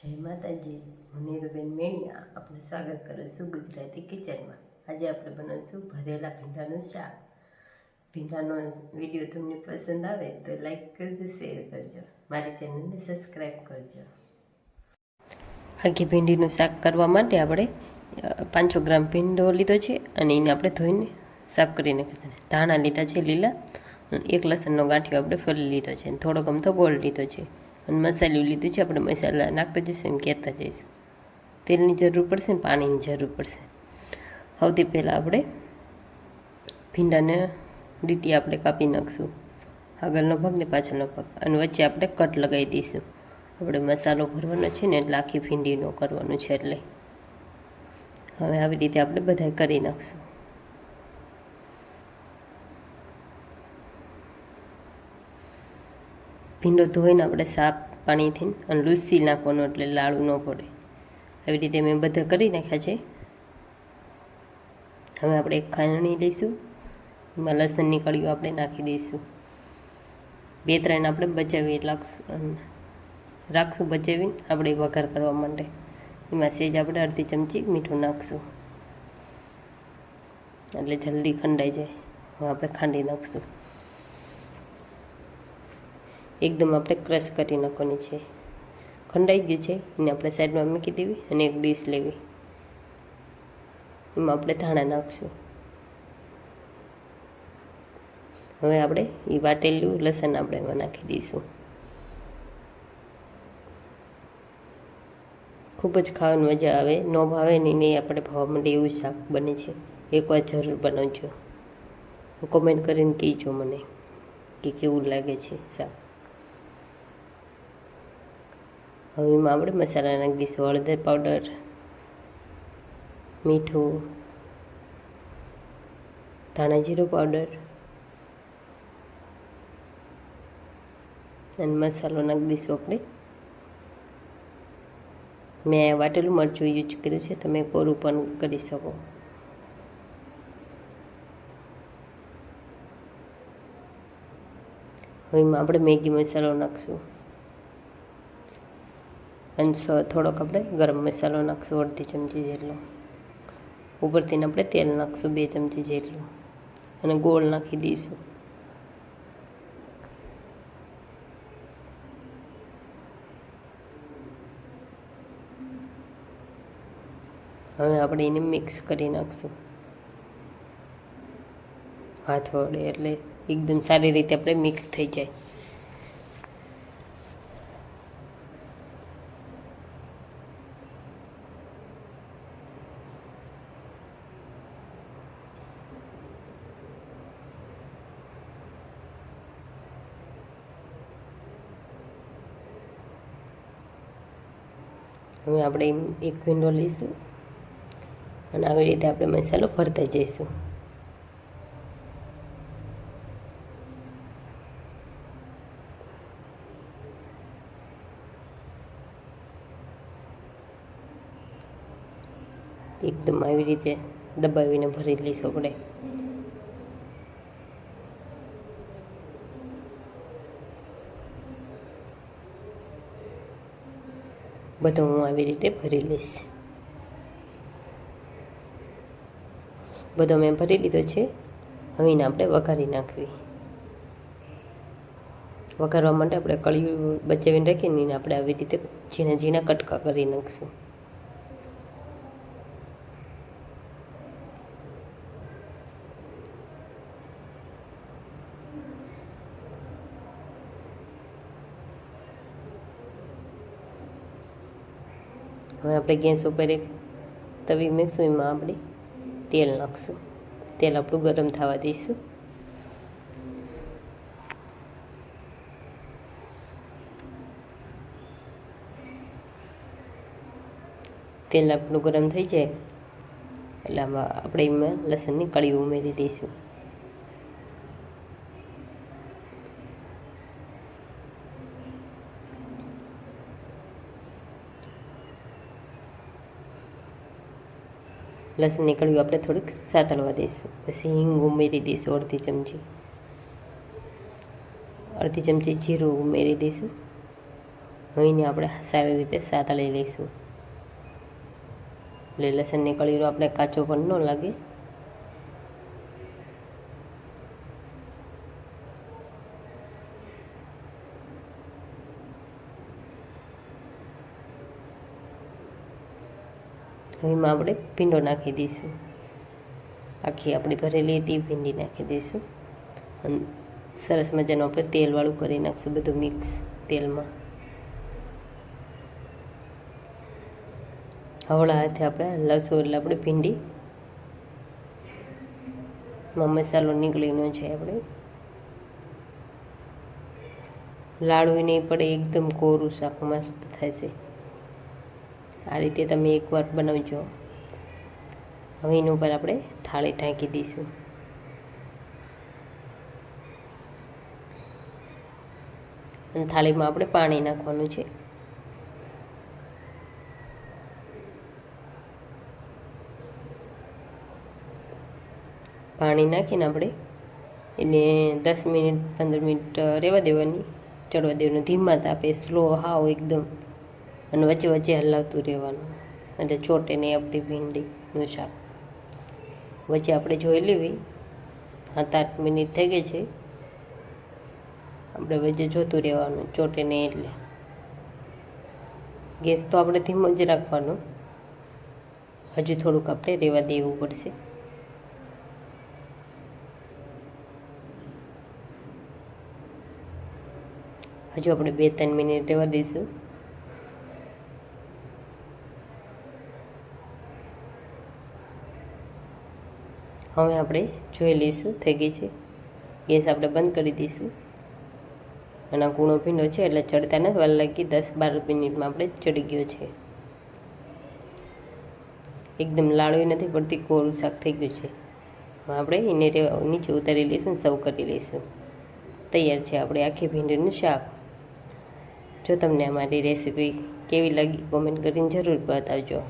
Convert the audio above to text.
જય માતાજી. હું નીરુબેન મેણિયા. આપનું સ્વાગત કરું છું ગુજરાતી કિચનમાં. આજે આપણે બનાવીશું ભરેલા ભીંડાનું શાક. ભીંડાનો વીડિયો તમને પસંદ આવે તો લાઈક કરજો, શેર કરજો. મારી ચેનલને સબસ્ક્રાઈબ કરજો. આખી ભીંડીનું શાક કરવા માટે આપણે પાંચસો ગ્રામ ભીંડો લીધો છે અને એને આપણે ધોઈને સાફ કરીને ધાણા લીધા છે લીલા એક લસણનો ગાંઠિયો આપણે ફરી લીધો છે થોડોક અમથો ગોળ લીધો છે. અને મસાલું લીધું છે, આપણે મસાલા નાખતા જઈશું એમ કહેતા જઈશું. તેલની જરૂર પડશે ને પાણીની જરૂર પડશે. સૌથી પહેલાં આપણે ભીંડાને લીટી આપણે કાપી નાખશું. આગળનો ભાગ ને પાછળનો ભાગ અને વચ્ચે આપણે કટ લગાવી દઈશું. આપણે મસાલો ભરવાનો છે ને એટલે આખી ભીંડીનો કરવાનો છે એટલે. હવે આવી રીતે આપણે બધા કરી નાખશું. ભીંડો ધોઈને આપણે સાફ પાણીથી અને લૂસી નાખવાનો એટલે લાડુ ન પડે. આવી રીતે મેં બધા કરી નાખ્યા છે. હવે આપણે એક ખાંડણી લઈશું. એમાં લસણની કળીઓ આપણે નાખી દઈશું. બે ત્રણ આપણે બચાવી લાગશું રાખશું બચાવીને આપણે વઘાર કરવા માટે. એમાં સેજ આપણે અડધી ચમચી મીઠું નાખશું. એટલે જલ્દી ખંડાઈ જાય. હવે આપણે ખાંડી નાખશું. એકદમ આપણે ક્રશ કરી નાખવાની છે. ખંડાઈ ગયું છે. એને આપણે સાઈડમાં મૂકી દેવી અને એક ડીશ લેવી. એમાં આપણે ધાણા નાખશું. હવે આપણે એ વાટેલું લસણ આપણે એમાં નાખી દઈશું. ખૂબ જ ખાવાની મજા આવે. ન ભાવે નહીં નહીં આપણે ભાવવા માંડે એવું શાક બને છે. એકવાર જરૂર બનાવજો. કોમેન્ટ કરીને કહેજો મને કે કેવું લાગે છે શાક. હવે એમાં આપણે મસાલા નાખી દઈશું, હળદર પાવડર મીઠું, ધાણા જીરું પાવડર અને મસાલો નાખી દઈશું આપણે. મેં વાટેલું મરચું યુઝ કર્યું છે, તમે કોરું પણ કરી શકો. હવે એમાં આપણે મેગી મસાલો નાખશું. અને થોડોક આપણે ગરમ મસાલો નાખશું, અડધી ચમચી જેટલો. ઉપરથી આપણે તેલ નાખશું, બે ચમચી જેટલું. અને ગોળ નાખી દઈશું. હવે આપણે એને મિક્સ કરી નાખશું. હાથ વડે, એટલે એકદમ સારી રીતે આપણે મિક્સ થઈ જાય. હવે આપણે એક વિન્ડો લઈશું. અને આવી રીતે આપણે મસાલો ભરતા જઈશું. એકદમ આવી રીતે દબાવીને ભરી લઈશું આપણે. બધું હું આવી રીતે ભરી લઈશ. બધો મેં ભરી લીધો છે. હવે એને આપણે વઘારી નાખવી. વઘારવા માટે આપણે કળિયું બચાવીને રાખીને આપણે આવી રીતે ઝીણા ઝીણા કટકા કરી નાખશું. હવે આપણે ગેસ ઉપર એક તવી મૂકશું, એમાં આપણે તેલ નાખશું. તેલ આપણું ગરમ થવા દઈશું. તેલ આપણું ગરમ થઈ જાય. એટલે આપણે એમાં લસણની કળી ઉમેરી દઈશું. લસણ નીકળ્યું, આપણે થોડીક સાતળવા દઈશું. પછી હિંગ ઉમેરી દઈશું, અડધી ચમચી. અડધી ચમચી જીરું ઉમેરી દઈશું. હવે આપણે સારી રીતે સાતળી લઈશું. એટલે લસણની કળીરો આપણે કાચો પણ ન લાગે. એમાં આપણે ભીંડો નાખી દઈશું. આખી આપણી ભરેલી હતી, ભીંડી નાખી દઈશું. અને સરસ મજાનું આપણે તેલવાળું કરી નાખીશું બધું મિક્સ તેલમાં. હવળા હાથે આપણે લસો એટલે આપણે ભીંડી. માં મસાલો નીકળી ન જાય આપણે. લાડુ નહીં પડે, એકદમ કોરું શાક મસ્ત થશે આ રીતે તમે એકવાર બનાવજો. હવે એની ઉપર આપણે થાળી ઢાંકી દઈશું. અને થાળીમાં આપણે પાણી નાખવાનું છે. પાણી નાખીને આપણે એને દસ મિનિટ, પંદર મિનિટ રહેવા દેવાની. ચડવા દેવાનું. ધીમા તાપે, સ્લો, હાવ એકદમ. અને વચ્ચે વચ્ચે હલાવતું રહેવાનું. એટલે ચોટે નહીં આપણી ભીંડીનું શાક. વચ્ચે આપણે જોઈ લેવી. સાત આઠ મિનિટ થઈ ગઈ છે. આપણે વચ્ચે જોતું રહેવાનું, ચોટે નહીં એટલે. ગેસ તો આપણે ધીમો જ રાખવાનો. હજુ થોડુંક આપણે રહેવા દેવું પડશે. હજુ આપણે બે ત્રણ મિનિટ રહેવા દઈશું. હવે આપણે જોઈ લઈશું થઈ ગઈ છે. ગેસ આપણે બંધ કરી દઈશું. અને કૂણો ભીંડો છે, એટલે ચડતાને લાગી દસ બાર મિનિટમાં આપણે ચડી ગયો છે. એકદમ લાડવી નથી પડતી કોરું શાક થઈ ગયું છે. આપણે એને નીચે ઉતારી લઈશું સર્વ કરી લઈશું. તૈયાર છે આપણે આખી ભીંડીનું શાક. જો તમને અમારી રેસીપી કેવી લાગી કોમેન્ટ કરીને જરૂર બતાવજો.